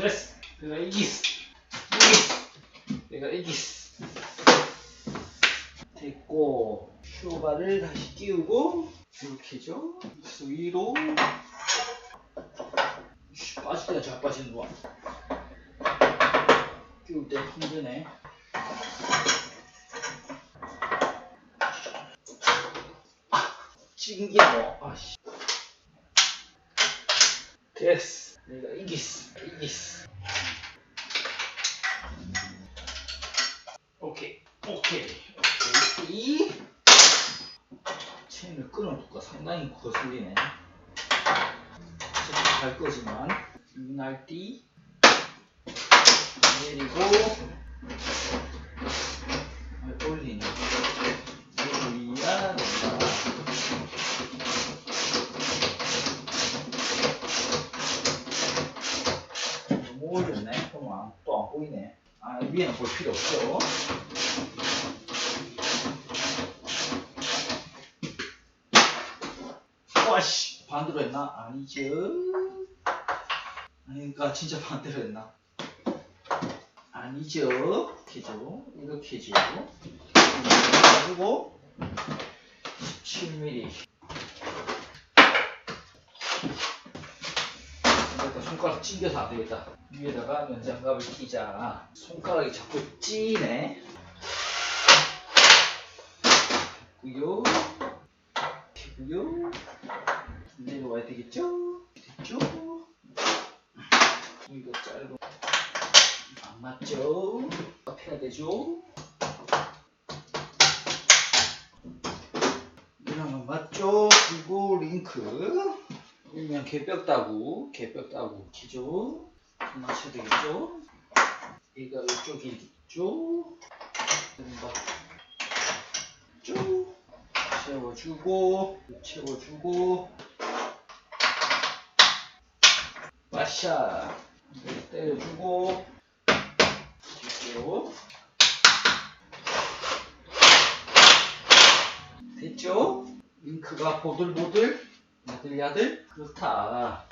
됐어. 내가 이기스. 이기스. 내가 이기스. 됐고 쇼바를 다시 끼우고 이렇게죠. 위로 때가 잘 빠지는 거야. 끼울 때 힘드네. 아, 찡겨. 아씨. 됐어. 내가 이기스. 이기스. 오케이. 오케이. 오케이. 체인을 끊어볼까? 상당히 거슬리네. 어차피 갈 거지만, 눈알띠. 내리고, 아, 올리네. 올려야 된다. 너무 올렸네. 그럼 또 안 보이네. 아, 위에는 볼 필요 없죠. 와씨 반대로 했나? 아니죠. 아니니까 진짜 반대로 했나? 아니죠. 이렇게죠. 이렇게죠. 가지고 17mm. 손가락 찡겨서 안 되겠다. 위에다가 면장갑을 끼자. 손가락이 자꾸 찌네. 그요. 그요. 내려와야 되겠죠? 됐죠? 이거 짧고 안 맞죠? 해야 되죠? 이러면 맞죠? 그리고 링크 일명 개뼈 따구 개뼈 따구 기죠? 맞춰야 되겠죠? 얘가 이쪽이 있죠? 쭉 채워주고 채워주고 마샤 때려주고 됐죠? 됐죠? 링크가 보들보들 야들야들 그렇다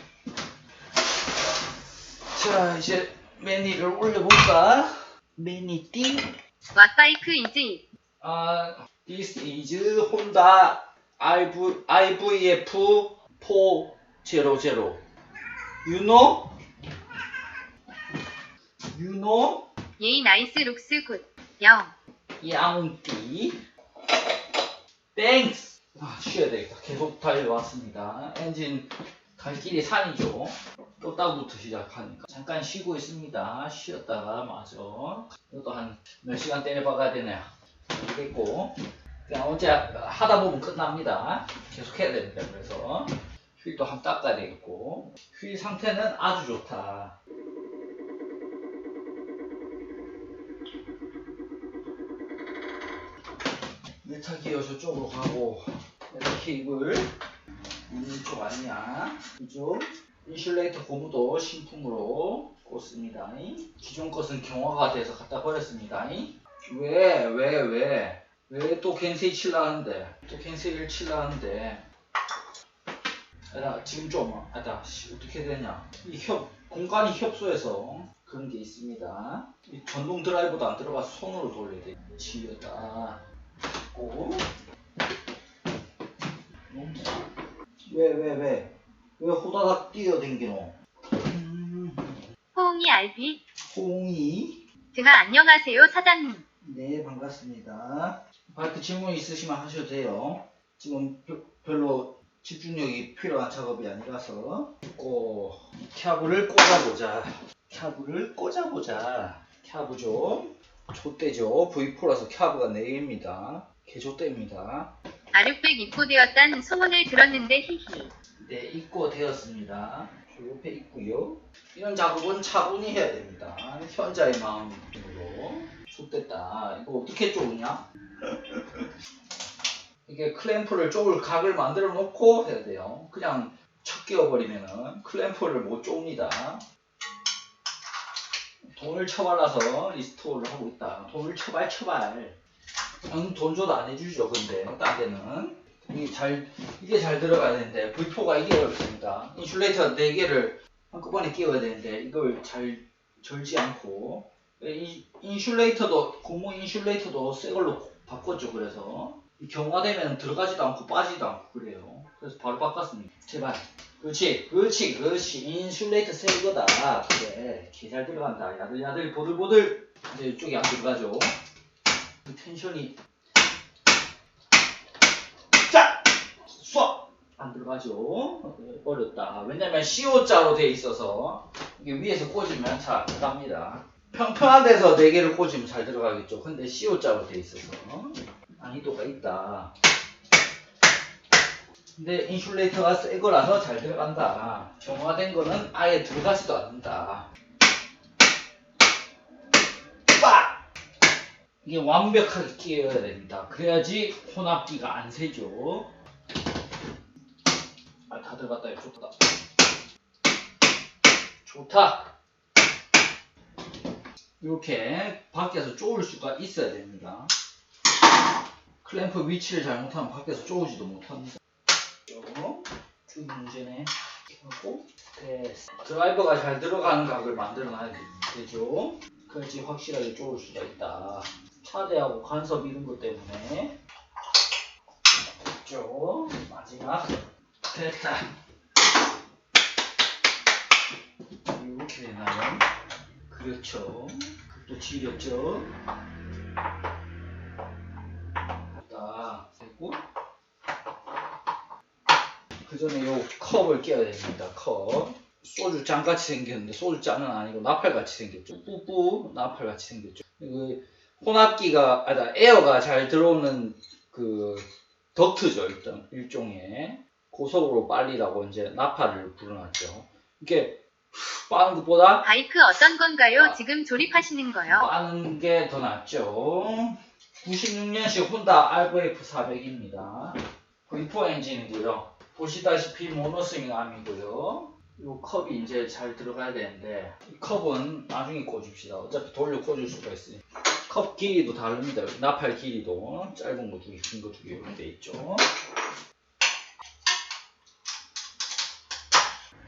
자 이제 매니를 올려볼까? 매니띠 왓 바이크 이즈 아, this is Honda IV, IVF 400. You know? You know? 예이 나이스 룩스 굿 영. 양띠. Thanks. 아, 쉬어야 되겠다. 계속 달려왔습니다. 엔진 갈 길이 산이죠. 또 따부터 시작하니까. 잠깐 쉬고 있습니다. 쉬었다가 마저. 이것도 한 몇 시간 때려박아야 되네요. 됐고. 그냥 언제 하다 보면 끝납니다. 계속 해야 됩니다. 그래서 휠도 한번 닦아야 되겠고. 휠 상태는 아주 좋다. 메타 기어 저쪽으로 가고 메타 케이블 있는 쪽 아니야. 이쪽 인슐레이터 고무도 신품으로 꽂습니다. 기존 것은 경화가 돼서 갖다 버렸습니다. 왜 왜 왜? 왜 또 겐세이 칠라 하는데? 또 겐세이를 칠라 하는데? 나 지금 좀 아다 씨, 어떻게 되냐? 이 협 공간이 협소해서 그런 게 있습니다. 이 전동 드라이버도 안 들어가서 손으로 돌려야 돼. 지렸다 고. 왜, 왜, 왜? 왜 호다닥 뛰어댕기노? 음, 호응이 알비. 홍이. 등하 안녕하세요 사장님. 네, 반갑습니다. 바이크 질문 있으시면 하셔도 돼요. 지금 별- 별로 집중력이 필요한 작업이 아니라서. 고, 캬브를 꽂아보자. 캬브를 꽂아보자. 캬브죠. 좆대죠. V4라서 캬브가 4개입니다. 개좆대입니다. R600 입고되었단 소문을 들었는데 히히. 네, 입고되었습니다. 저 옆에 있고요. 이런 작업은 차분히 해야 됩니다. 현자의 마음으로. 좋됐다. 이거 어떻게 쪼으냐? 이게 클램프를 쪼을 각을 만들어 놓고 해야 돼요. 그냥 척 끼워버리면은 클램프를 못 쪼입니다. 돈을 쳐발라서 리스토어를 하고 있다. 돈을 쳐발 쳐발. 응, 돈 줘도 안 해주죠. 근데. 딴 데는. 이게 잘 이게 잘 들어가야 되는데 V4가 이게 어렵습니다. 인슐레이터 4 개를 한꺼번에 끼워야 되는데 이걸 잘 절지 않고. 이 인슐레이터도 고무 인슐레이터도 새 걸로 바꿨죠 그래서. 이 경화되면 들어가지도 않고 빠지도 않고 그래요. 그래서 바로 바꿨습니다. 제발. 그렇지 그렇지 그렇지. 인슐레이터 새 거다. 그래. 개 잘 들어간다. 야들야들 보들보들. 이제 이쪽이 안 들어가죠 그 텐션이 자안 들어가죠. 어렵다. 왜냐면 CO자로 돼 있어서 이게 위에서 꽂으면 잘안 들어갑니다. 평평한 데서 4개를 꽂으면 잘 들어가겠죠. 근데 CO자로 돼 있어서 난이도가 있다. 근데 인슐레이터가 새 거라서 잘 들어간다. 정화된 거는 아예 들어가지도 않는다 빡! 이게 완벽하게 끼워야 됩니다 그래야지 혼합기가 안 새죠 아, 다 들어갔다. 좋다. 좋다. 이렇게 밖에서 쪼을 수가 있어야 됩니다. 클램프 위치를 잘못하면 밖에서 쪼우지도 못합니다. 요거 쭉 문제네. 하고 됐어. 드라이버가 잘 들어가는 각을 만들어 놔야 되죠. 그래야지 확실하게 쪼을 수가 있다. 차대하고 간섭 이런 것 때문에 됐죠. 마지막 됐다. 이렇게 되나요? 그렇죠. 또 지렸죠. 됐다. 됐고. 그 전에 요 컵을 깨야 됩니다. 컵. 소주 잔같이 생겼는데 소주 잔은 아니고 나팔같이 생겼죠. 뿌뿌 나팔같이 생겼죠. 그 혼합기가 아니다 에어가 잘 들어오는 그 덕트죠 일단 일종의 고속으로 빨리라고 이제 나팔을 불어놨죠. 이게 빠는 것보다 바이크 어떤 건가요? 아. 지금 조립하시는 거요? 빠는 게 더 낫죠. 96년식 혼다 RVF 400입니다. V4 엔진이고요. 보시다시피 모노스윙 암이고요. 이 컵이 이제 잘 들어가야 되는데 이 컵은 나중에 꽂읍시다. 어차피 돌려 꽂을 수가 있으니 컵 길이도 다릅니다. 나팔 길이도 짧은 거 두 개, 긴 거 두 개 이렇게 돼 있죠.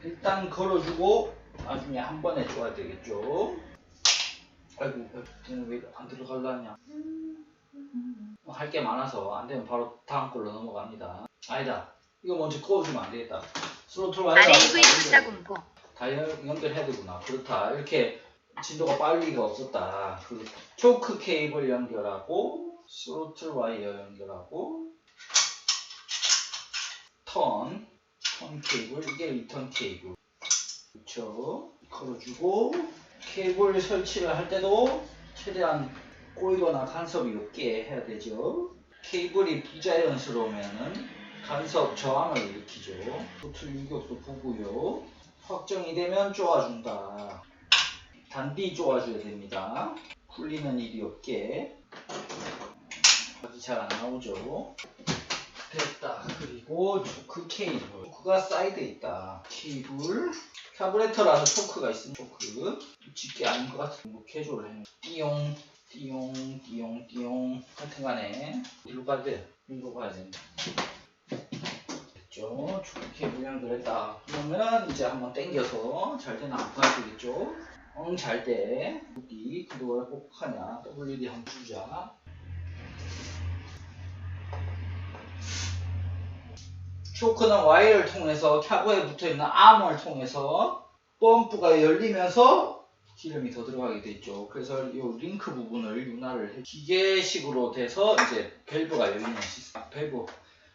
일단 걸어주고 나중에 한 번에 줘야 되겠죠. 아이고, 왜안 들어갈라냐. 할 게 많아서 안 되면 바로 다음 걸로 넘어갑니다. 아니다. 이거 먼저 꺼주면 안 되겠다. 스로틀 와이어 RAV 9409다 연- 연결해야 되구나. 그렇다. 이렇게 진도가 빠를 리가 없었다. 그 초크 케이블 연결하고 스로틀 와이어 연결하고 턴, 턴 케이블 이게 리턴 케이블. 그렇죠. 걸어주고 케이블 설치를 할 때도 최대한 꼬이거나 간섭이 없게 해야 되죠. 케이블이 부자연스러우면은 간섭 저항을 일으키죠. 도틀 유격도 보고요. 확정이 되면 쪼아준다. 단디 쪼아줘야 됩니다. 풀리는 일이 없게. 아직 잘안 나오죠. 됐다. 그리고 초크 케이블. 초크가 사이드에 있다. 케이블. 카브레터라서 초크가 있으면 초크. 집게 아닌 것 같은 거 개조를 해. 띠용, 띠용, 띠용, 띠용. 하여튼 간에, 이리로 가야 돼. 이리로 가야 된다. 됐죠. 좋게 모양들 했다. 그러면 이제 한번 당겨서 잘 되나 안 봐야 되겠죠. 돼. 어디, 근데 왜 뻑뻑하냐. WD 한번 주자. 쇼크는 와이어를 통해서 캬브에 붙어있는 암을 통해서 펌프가 열리면서 기름이 더 들어가게 됐죠. 그래서 이 링크 부분을 윤활을 해. 기계식으로 돼서 이제 밸브가 열리는 시스템. 밸브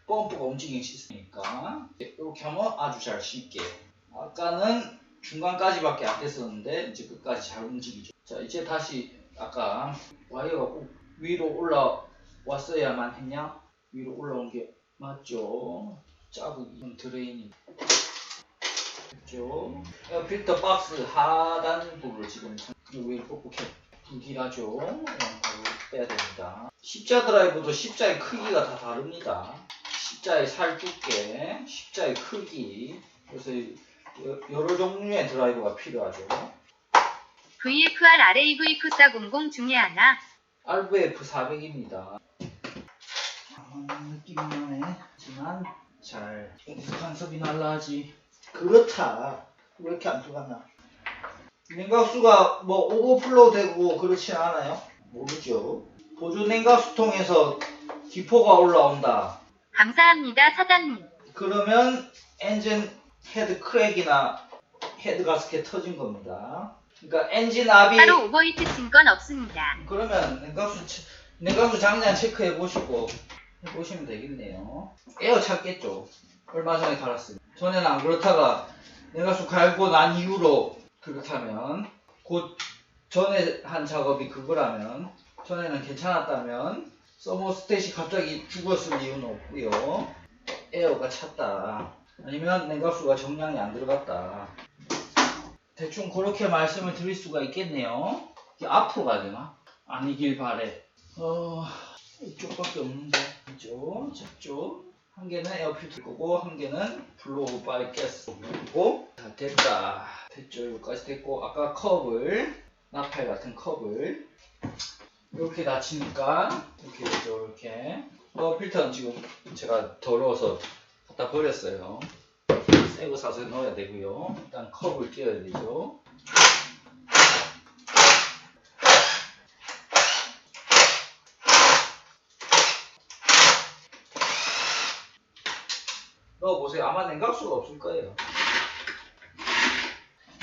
펌프가 움직이는 시스템이니까 이렇게 하면 아주 잘 쉽게 아까는 중간까지밖에 안 됐었는데 이제 끝까지 잘 움직이죠. 자 이제 다시 아까 와이어가 꼭 위로 올라왔어야만 했냐? 위로 올라온 게 맞죠? 자국이 좀 드레인이. 에어 필터 박스 하단 부분을 지금 위에 뻑뻑해. 불길하죠? 빼야 됩니다. 십자 드라이브도 십자의 크기가 다 다릅니다. 십자의 살 두께, 십자의 크기, 그래서 여- 여러 종류의 드라이버가 필요하죠. VFR RAV 9400 중에 하나 RVF 400입니다. 느낌이 나네. 하지만 잘 간섭이 날라 하지. 그렇다. 왜 이렇게 안 들어갔나? 냉각수가 뭐 오버플로우 되고 그렇지 않아요? 모르죠. 보조 냉각수 통에서 기포가 올라온다. 감사합니다, 사장님. 그러면 엔진 헤드 크랙이나 헤드 가스켓 터진 겁니다. 그러니까 엔진 압이 따로 오버히트 친 건 없습니다. 그러면 냉각수 체- 냉각수 장량 체크해 보시고 해 보시면 되겠네요. 에어 찼겠죠. 얼마 전에 갈았으니. 전에는 안 그렇다가 냉각수 갈고 난 이후로 그렇다면 곧 전에 한 작업이 그거라면 전에는 괜찮았다면 서머스탯이 갑자기 죽었을 이유는 없고요. 에어가 찼다. 아니면 냉각수가 정량이 안 들어갔다. 대충 그렇게 말씀을 드릴 수가 있겠네요. 앞으로 가야 되나? 아니길 바래. 어, 이쪽밖에 없는데. 이쪽, 저쪽. 한 개는 에어필터 거고, 한 개는 블로우 바이 가스 거고. 자, 됐다. 됐죠. 여기까지 됐고, 아까 컵을, 나팔 같은 컵을, 이렇게 닫히니까, 이렇게. 이렇게. 어, 필터는 지금 제가 더러워서 갖다 버렸어요. 새거 사서 넣어야 되고요. 일단 컵을 끼워야 되죠. 넣어보세요. 아마 냉각수가 없을 거예요.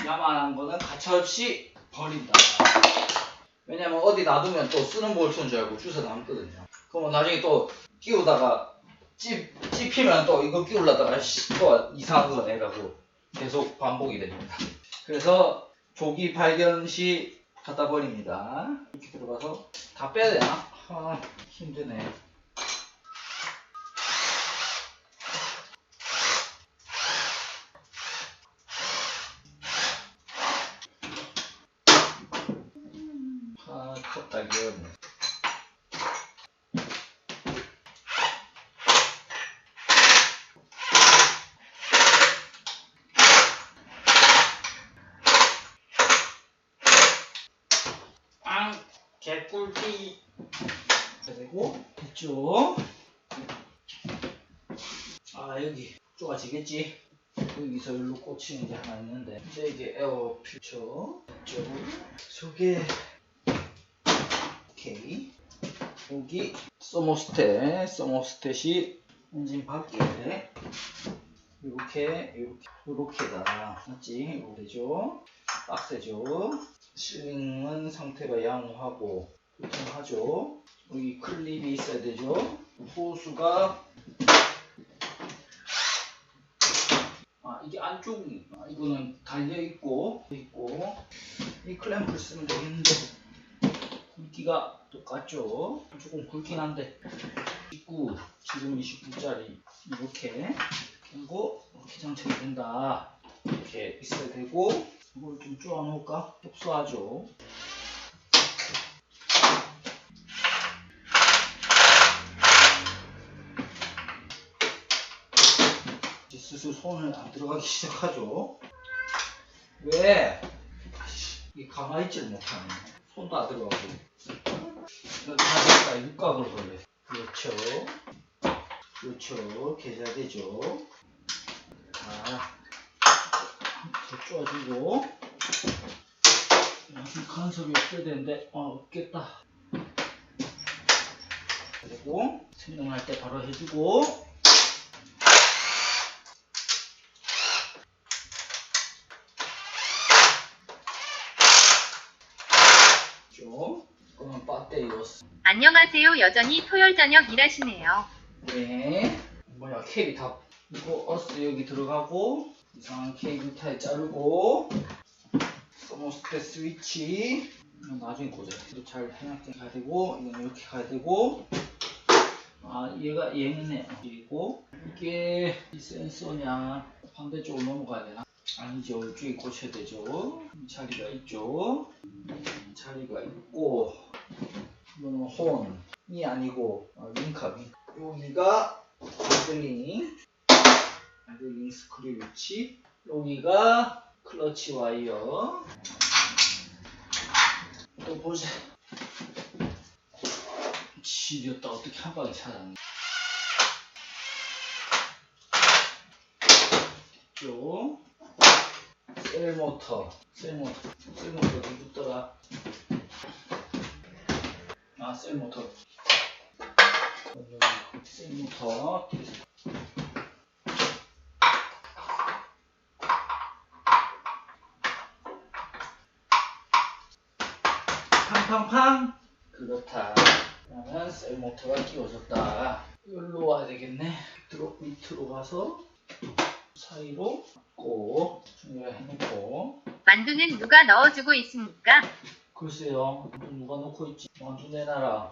야만한 거는 가차없이 버린다. 왜냐면 어디 놔두면 또 쓰는 볼트인 줄 알고 주워 남거든요. 그러면 나중에 또 끼우다가 찝, 찝히면 또 이거 끼우려다가 씨, 또 이상한 거 내라고 계속 반복이 됩니다. 그래서 조기 발견 시 갖다 버립니다. 이렇게 들어가서 다 빼야 되나? 아, 힘드네. 아, 컸다, 이건. 빵! 개꿀띠! 그리고, 이쪽. 아, 여기 좁아지겠지? 여기서 여기로 꽂히는 게 하나 있는데. 이제 이게 에어 필터. 이쪽. 저게, 오케이. 여기, 서모스탯. 서모스탯이 엔진 밖에. 요렇게, 요렇게, 요렇게다. 맞지? 이거 되죠? 빡세죠? 실링은 상태가 양호하고 보통하죠. 여기 클립이 있어야 되죠. 호수가 아 이게 안쪽이 아, 이거는 달려 있고 있고 이 클램프를 쓰면 되겠는데 굵기가 똑같죠. 조금 굵긴 한데 19 지금 29짜리 이렇게 그리고 이렇게 장착이 된다. 이렇게 있어야 되고 이걸 좀 쪼아 놓을까? 협소하죠. 이제 슬슬 손을 안 들어가기 시작하죠. 왜? 이게 가만히 있지를 못하네. 손도 안 들어가고. 가니까 육각을 걸려. 그렇죠. 그렇죠. 계좌되죠. 자, 더 쪼아주고. 아직 간섭이 없어야 되는데, 어, 없겠다. 그리고, 생각날 때 바로 해주고, 좀, 그러면 배터리였어. 안녕하세요. 여전히 토요일 저녁 일하시네요. 네. 뭐야, 케이블 다, 이거 어스 여기 들어가고, 이상한 케이블 타에 자르고, 서머스테 스위치, 이건 나중에 꽂아요. 이거 잘 해놨게 가야 되고, 이건 이렇게 가야 되고, 아, 얘가 얘는 그리고 이게 이 센서냐, 반대쪽으로 넘어가야 되나? 아니죠. 이쪽에 꽂혀야 되죠. 이 자리가 있죠. 이 자리가 있고, 이거는 혼이 아니고, 어, 링카, 링 여기가 핸들 링, 핸들링 스크류 위치, 여기가 클러치 와이어. 또 보자. 지렸다 어떻게 한 방에 찾았네. 쪽 셀모터 셀모터 셀모터 어디 붙더라 아 셀모터 셀모터 팡팡팡 그렇다. 그러면 셀모터가 끼워졌다. 여기로 와야 되겠네. 밑으로 밑으로 가서 사이로 꼭 준비해놓고. 만두는 누가 넣어주고 있습니까? 글쎄요. 만두 누가 놓고 있지? 만두 내놔라.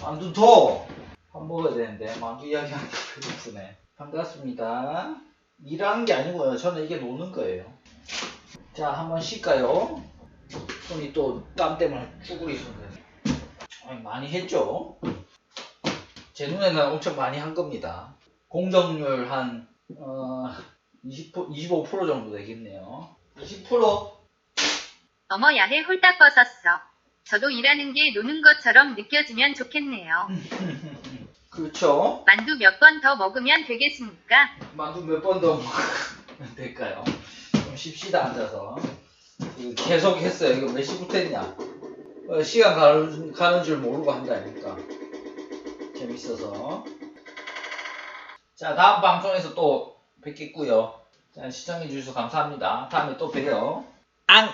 만두 더! 밥 먹어야 되는데 만두 이야기하기 배고프네. 반갑습니다. 일하는 게 아니고요. 저는 이게 노는 거예요. 자 한번 쉴까요? 손이 또 땀 때문에 쭈그리는데 아니, 많이 했죠 제 눈에는 엄청 많이 한 겁니다 공정률 한 어, 20, 25% 정도 되겠네요 20%? 어머 야해 홀딱 벗었어. 저도 일하는 게 노는 것처럼 느껴지면 좋겠네요. 그렇죠 만두 몇 번 더 먹으면 되겠습니까? 만두 몇 번 더 먹으면 될까요? 좀 쉽시다 앉아서 계속 했어요. 이거 몇 시부터 했냐? 어, 시간 가는, 가는 줄 모르고 한다니까. 재밌어서. 자 다음 방송에서 또 뵙겠고요. 자 시청해 주셔서 감사합니다. 다음에 또 봬요. 앙